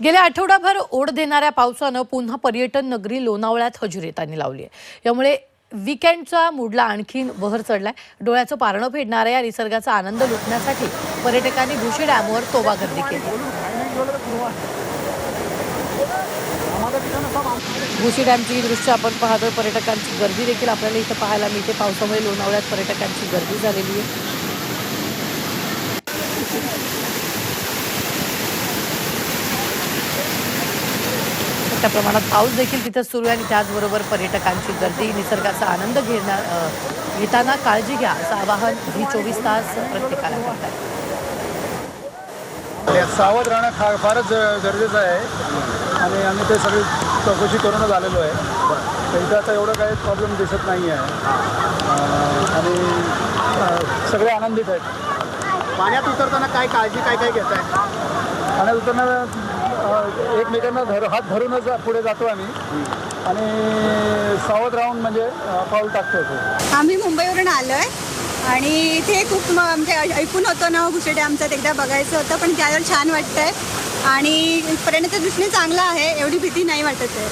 गेल्या आठवडाभर ओढ देणाऱ्या पावसानं पुन्हा पर्यटन नगरी लोणावळ्यात हजेरीतानी लावली आहे. यामुळे विकेंडचा मूडला आणखीन बहर चढलाय. डोळ्याचं पारणं फेडणाऱ्या या निसर्गाचा आनंद लुटण्यासाठी पर्यटकांनी भुशी डॅमवर तोबा गर्दी केली. भुशी डॅमची दृश्य आपण पाहतोय. पर्यटकांची गर्दी देखील आपल्याला इथं पाहायला मिळते. पावसामुळे लोणावळ्यात पर्यटकांची गर्दी झालेली आहे. मोठ्या प्रमाणात पाऊस देखील तिथं सुरू आहे आणि त्याचबरोबर पर्यटकांची गर्दी निसर्गाचा आनंद घेणार अ, घेताना काळजी घ्या असं आवाहन ही चोवीस तास प्रत्येकाला करतात. सावध राहणं खा फारच गरजेचं आहे. आणि आम्ही ते सगळी चौकशी करूनच आलेलो आहे. तर इथं आता एवढं काही प्रॉब्लेम दिसत नाही आहे. आणि सगळे आनंदित आहेत. पाण्यात उतरताना काय काळजी काय काय घेत आहे आणि उतरणार अं, एकमेकांना धर हात धरूनच पुढे जातो आम्ही. आणि सावध राहून म्हणजे पाऊल टाकतो आम्ही मुंबईवरून आलो आहे आणि इथे खूप म्हणजे ऐकून होतं ना घुसे डॅमचा एकदा बघायचं होतं पण त्यावर छान वाटतंय. आणि पर्यटनाच्या दृष्टीने चांगलं आहे एवढी भीती नाही वाटत आहे.